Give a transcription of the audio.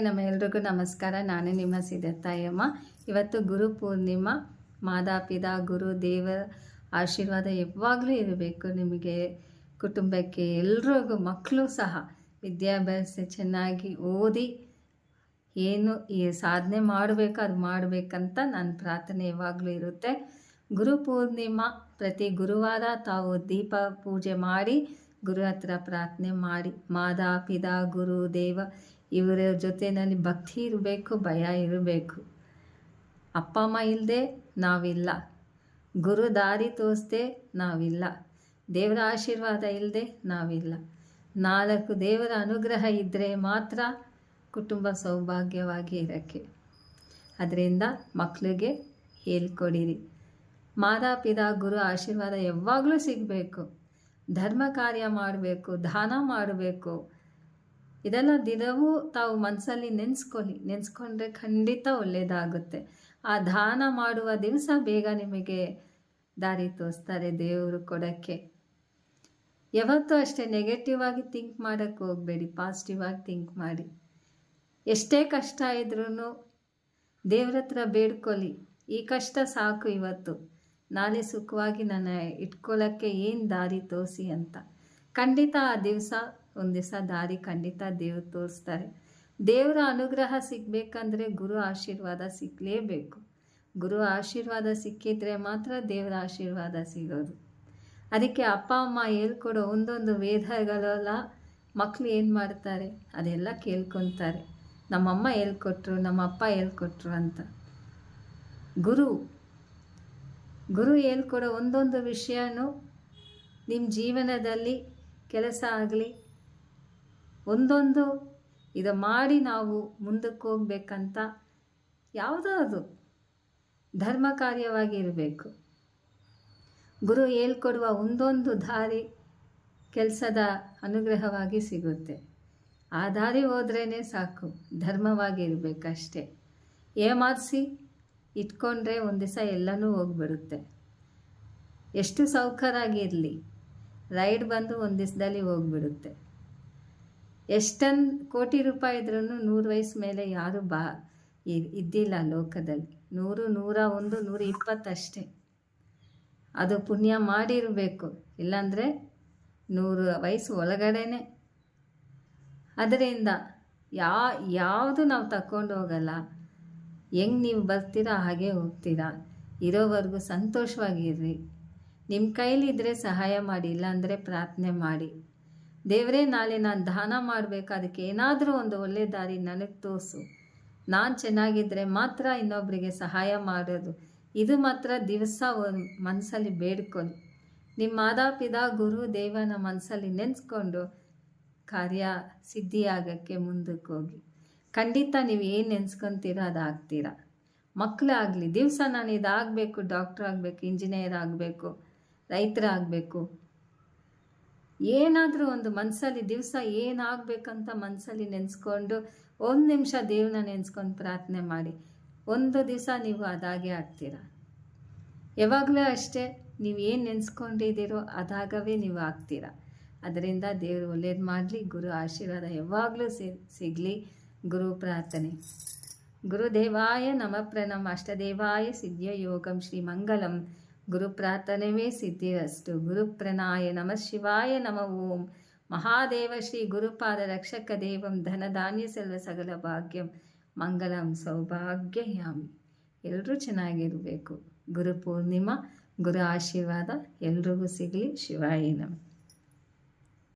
ನಮಸ್ಕಾರ. ನಾನೇ ನಿಮ್ಮ ಸಿದ್ಧತಾಯಮ್ಮ ಇವತ್ತು ಗುರು ಪೂರ್ಣಿಮಾ ಮಾದಾಪಿದ ಗುರು ದೇವರ ಆಶೀರ್ವಾದ ಯಾವಾಗಲೂ ಇರಬೇಕು. ನಿಮಗೆ ಕುಟುಂಬಕ್ಕೆ ಎಲ್ರಿಗೂ, ಮಕ್ಕಳು ಸಹ ವಿದ್ಯಾಭ್ಯಾಸ ಚೆನ್ನಾಗಿ ಓದಿ ಏನು ಈ ಸಾಧನೆ ಮಾಡಬೇಕು, ಅದು ಮಾಡಬೇಕಂತ ನನ್ನ ಪ್ರಾರ್ಥನೆ ಯಾವಾಗಲೂ ಇರುತ್ತೆ. ಗುರು ಪೂರ್ಣಿಮಾ, ಪ್ರತಿ ಗುರುವಾರ ತಾವು ದೀಪ ಪೂಜೆ ಮಾಡಿ, ಗುರು ಹತ್ರ ಪ್ರಾರ್ಥನೆ ಮಾಡಿ ಮಾದಾ ಪಿದ ಗುರು ದೇವ ಇವರ ಜೊತೆಯಲ್ಲಿ ಭಕ್ತಿ ಇರಬೇಕು, ಭಯ ಇರಬೇಕು. ಅಪ್ಪ ಅಮ್ಮ ಇಲ್ಲದೆ ನಾವಿಲ್ಲ. ಗುರು ದಾರಿ ತೋರಿಸ್ದೆ ನಾವಿಲ್ಲ. ದೇವರ ಆಶೀರ್ವಾದ ಇಲ್ಲದೆ ನಾವಿಲ್ಲ. ನಾಲ್ಕು ದೇವರ ಅನುಗ್ರಹ ಇದ್ದರೆ ಮಾತ್ರ ಕುಟುಂಬ ಸೌಭಾಗ್ಯವಾಗಿ ಇರೋಕ್ಕೆ. ಅದರಿಂದ ಮಕ್ಕಳಿಗೆ ಹೇಳ್ಕೊಡಿರಿ. ಮಾತಾಪಿತಾ ಗುರು ಆಶೀರ್ವಾದ ಯಾವಾಗಲೂ ಸಿಗಬೇಕು. ಧರ್ಮ ಕಾರ್ಯ ಮಾಡಬೇಕು, ದಾನ ಮಾಡಬೇಕು. ಇದೆಲ್ಲ ದಿನವೂ ತಾವು ಮನಸ್ಸಲ್ಲಿ ನೆನೆಸ್ಕೊಳ್ಳಿ ನೆನೆಸ್ಕೊಂಡ್ರೆ ಖಂಡಿತ ಒಳ್ಳೆಯದಾಗುತ್ತೆ ಆ ದಾನ ಮಾಡುವ ದಿವಸ ಬೇಗ ನಿಮಗೆ ದಾರಿ ತೋರಿಸ್ತಾರೆ ದೇವರು ಕೊಡೋಕ್ಕೆ. ಯಾವತ್ತೂ ಅಷ್ಟೇ ನೆಗೆಟಿವ್ ಆಗಿ ಥಿಂಕ್ ಮಾಡೋಕ್ಕೆ ಹೋಗಬೇಡಿ ಪಾಸಿಟಿವ್ ಆಗಿ ಥಿಂಕ್ ಮಾಡಿ. ಎಷ್ಟೇ ಕಷ್ಟ ಇದ್ರೂ ದೇವ್ರ ಹತ್ರ ಬೇಡ್ಕೊಳ್ಳಿ ಈ ಕಷ್ಟ ಸಾಕು ಇವತ್ತು. ನಾಳೆ ಸುಖವಾಗಿ ನನ್ನ ಇಟ್ಕೊಳ್ಳೋಕ್ಕೆ ಏನು ದಾರಿ ತೋರಿಸಿ ಅಂತ. ಖಂಡಿತ ಆ ದಿವಸ ಒಂದು ದಾರಿ ಖಂಡಿತ ದೇವ್ರು ತೋರಿಸ್ತಾರೆ. ದೇವರ ಅನುಗ್ರಹ ಸಿಗಬೇಕಂದ್ರೆ ಗುರು ಆಶೀರ್ವಾದ ಸಿಕ್ಕಲೇಬೇಕು ಗುರು ಆಶೀರ್ವಾದ ಸಿಕ್ಕಿದ್ರೆ ಮಾತ್ರ ದೇವರ ಆಶೀರ್ವಾದ ಸಿಗೋದು. ಅದಕ್ಕೆ ಅಪ್ಪ, ಅಮ್ಮ ಹೇಳ್ಕೊಡೋ ಒಂದೊಂದು ವೇದಗಳೆಲ್ಲ ಮಕ್ಕಳು ಏನು ಮಾಡ್ತಾರೆ? ಅದೆಲ್ಲ ಕೇಳ್ಕೊತಾರೆ. ನಮ್ಮಮ್ಮ ಹೇಳ್ಕೊಟ್ರು ನಮ್ಮ ಅಪ್ಪ ಹೇಳ್ಕೊಟ್ರು ಅಂತ. ಗುರು ಗುರು ಹೇಳ್ಕೊಡೋ ಒಂದೊಂದು ವಿಷಯನೂ ನಿಮ್ಮ ಜೀವನದಲ್ಲಿ ಕೆಲಸ ಆಗಲಿ ಒಂದೊಂದು ಇದು ಮಾಡಿ ನಾವು ಮುಂದಕ್ಕೆ ಹೋಗ್ಬೇಕಂತ ಯಾವುದಾದ್ರು ಧರ್ಮ ಕಾರ್ಯವಾಗಿ ಇರಬೇಕು. ಗುರು ಹೇಳ್ಕೊಡುವ ಒಂದೊಂದು ದಾರಿ ಕೆಲಸದ ಅನುಗ್ರಹವಾಗಿ ಸಿಗುತ್ತೆ. ಆ ದಾರಿ ಹೋದ್ರೇ ಸಾಕು, ಧರ್ಮವಾಗಿ ಇರಬೇಕಷ್ಟೇ. ಏಮಾರಿಸಿ ಇಟ್ಕೊಂಡ್ರೆ ಒಂದು ದಿವಸ ಎಲ್ಲನೂ ಹೋಗ್ಬಿಡುತ್ತೆ. ಎಷ್ಟು ಸೌಕರಾಗಿರಲಿ ರೈಡ್ ಬಂದು ಒಂದು ದಿವಸದಲ್ಲಿ ಹೋಗ್ಬಿಡುತ್ತೆ. ಎಷ್ಟೊಂದು ಕೋಟಿ ರೂಪಾಯಿ ಇದ್ರೂ ನೂರು ವಯಸ್ಸು ಮೇಲೆ ಯಾರು ಬಾ ಇದ್ದಿಲ್ಲ ಲೋಕದಲ್ಲಿ. ನೂರು, ನೂರ ಒಂದು, ನೂರ ಇಪ್ಪತ್ತಷ್ಟೇ ಅದು ಪುಣ್ಯ ಮಾಡಿರಬೇಕು. ಇಲ್ಲಾಂದರೆ ನೂರು ವಯಸ್ಸು ಒಳಗಡೆನೆ. ಅದರಿಂದ ಯಾ, ಯಾವುದು ನಾವು ತಗೊಂಡು ಹೋಗಲ್ಲ. ಹೆಂಗೆ ನೀವು ಬರ್ತೀರಾ, ಹಾಗೆ ಹೋಗ್ತೀರಾ. ಇರೋವರೆಗೂ ಸಂತೋಷವಾಗಿರ್ರಿ. ನಿಮ್ಮ ಕೈಲಿದ್ದರೆ ಸಹಾಯ ಮಾಡಿ, ಇಲ್ಲಾಂದರೆ ಪ್ರಾರ್ಥನೆ ಮಾಡಿ. ದೇವರೇ, ನಾಳೆ ನಾನು ದಾನ ಮಾಡಬೇಕು. ಅದಕ್ಕೆ ಏನಾದರೂ ಒಂದು ಒಳ್ಳೆ ದಾರಿ ನನಗೆ ತೋರಿಸು. ನಾನು ಚೆನ್ನಾಗಿದ್ದರೆ ಮಾತ್ರ ಇನ್ನೊಬ್ಬರಿಗೆ ಸಹಾಯ ಮಾಡೋದು. ಇದು ಮಾತ್ರ ದಿವಸ ಮನಸ್ಸಲ್ಲಿ ಬೇಡ್ಕೊಳ್ಳಿ ನಿಮ್ಮ ಮಾದಾಪಿದ ಗುರು ದೇವನ ಮನಸ್ಸಲ್ಲಿ ನೆನೆಸ್ಕೊಂಡು ಕಾರ್ಯ ಸಿದ್ಧಿಯಾಗಕ್ಕೆ ಮುಂದಕ್ಕೆ ಹೋಗಿ. ಖಂಡಿತ ನೀವು ಏನು ನೆನೆಸ್ಕೊತೀರೋ ಅದು ಆಗ್ತೀರ. ಮಕ್ಕಳಾಗಲಿ ದಿವಸ ನಾನು ಇದಾಗಬೇಕು, ಡಾಕ್ಟ್ರ್ ಆಗಬೇಕು, ಇಂಜಿನಿಯರ್ ಆಗಬೇಕು, ರೈತರಾಗಬೇಕು. ಏನಾದರೂ ಒಂದು ಮನಸ್ಸಲ್ಲಿ ದಿವಸ ಏನಾಗಬೇಕಂತ ಮನಸ್ಸಲ್ಲಿ ನೆನೆಸ್ಕೊಂಡು ಒಂದು ನಿಮಿಷ ದೇವ್ರನ್ನ ನೆನೆಸ್ಕೊಂಡು ಪ್ರಾರ್ಥನೆ ಮಾಡಿ. ಒಂದು ದಿವಸ ನೀವು ಅದಾಗೆ ಆಗ್ತೀರ? ಯಾವಾಗಲೂ ಅಷ್ಟೇ ನೀವು ಏನು ನೆನೆಸ್ಕೊಂಡಿದ್ದೀರೋ ಅದಾಗವೇ ನೀವು ಆಗ್ತೀರ? ಅದರಿಂದ ದೇವರು ಒಳ್ಳೇದು ಮಾಡಲಿ, ಗುರು ಆಶೀರ್ವಾದ ಯಾವಾಗಲೂ ಸಿಗಲಿ. ಗುರು ಪ್ರಾರ್ಥನೆ. ಗುರುದೇವಾಯ ನಮ ಪ್ರಣಮ. ಅಷ್ಟದೇವಾಯ ಸಿದ್ಧ ಯೋಗಂ ಶ್ರೀ ಮಂಗಲಂ ಗುರು ಪ್ರಾರ್ಥನೆವೇ ಸಿದ್ಧಿರಸ್ತು ಗುರುಪ್ರಣಾಯ ನಮ ಶಿವಾಯ ನಮ ಓಂ. ಮಹಾದೇವ ಶ್ರೀ ಗುರುಪಾದ ರಕ್ಷಕ ದೇವಂ ಧನಧಾನ್ಯ ಸೆಲ್ವ ಸಗಲ ಭಾಗ್ಯಂ. ಮಂಗಲಂ ಸೌಭಾಗ್ಯಯಾಮಿ ಎಲ್ಲರೂ ಚೆನ್ನಾಗಿರಬೇಕು. ಗುರು ಪೂರ್ಣಿಮಾ, ಗುರು ಆಶೀರ್ವಾದ ಎಲ್ರಿಗೂ ಸಿಗಲಿ. ಶಿವಾಯ ನಮ.